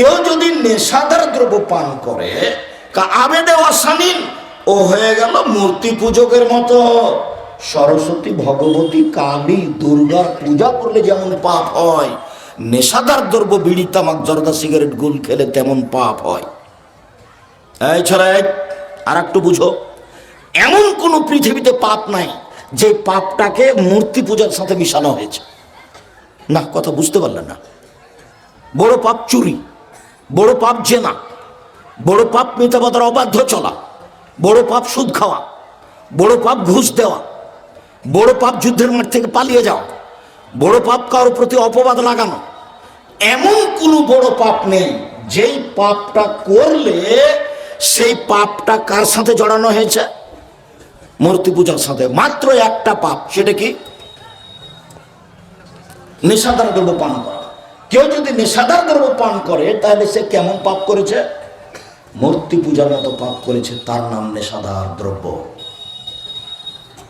কেউ যদি নেশাদার দ্রব্য পান করে আবেদে অসানিন ও হয়ে গেল মূর্তি পূজকের মতো। সরস্বতী, ভগবতী, কালী, দুর্গা পূজা করলে যেমন পাপ হয়, নেশাদার দ্রব্য, বিড়ি, তামাক, জর্দা, সিগারেট, গুল খেলে তেমন পাপ হয়। এই আর একটু বুঝো। এমন কোনো পৃথিবীতে পাপ নাই, যে পাপটাকে মূর্তি পূজার সাথে মিশানো হয়েছে। না, কথা বুঝতে পারলেন না। বড় পাপ চুরি। বড় পাপ জেনা, বড় পাপ মিথ্যাবাদার অবাধ্য চলা, বড় পাপ সুদ খাওয়া, বড় পাপ ঘুষ দেওয়া, বড় পাপ যুদ্ধের মাঠ থেকে পালিয়ে যাওয়া, বড় পাপ কারোর প্রতি অপবাদ লাগানো, এমন কোনো বড় পাপ নেই যেই পাপটা করলে সেই পাপটা কার সাথে জড়ানো হয়েছে? মূর্তি পূজার সাথে। মাত্র একটা পাপ, সেটা কি? নেশাদার দ্রব্য পান করা। কেউ যদি নেশাদার দ্রব্য পান করে, তাহলে সে কেমন পাপ করেছে? মূর্তি পূজার মতো পাপ করেছে, তার নাম নেশাদার দ্রব্য।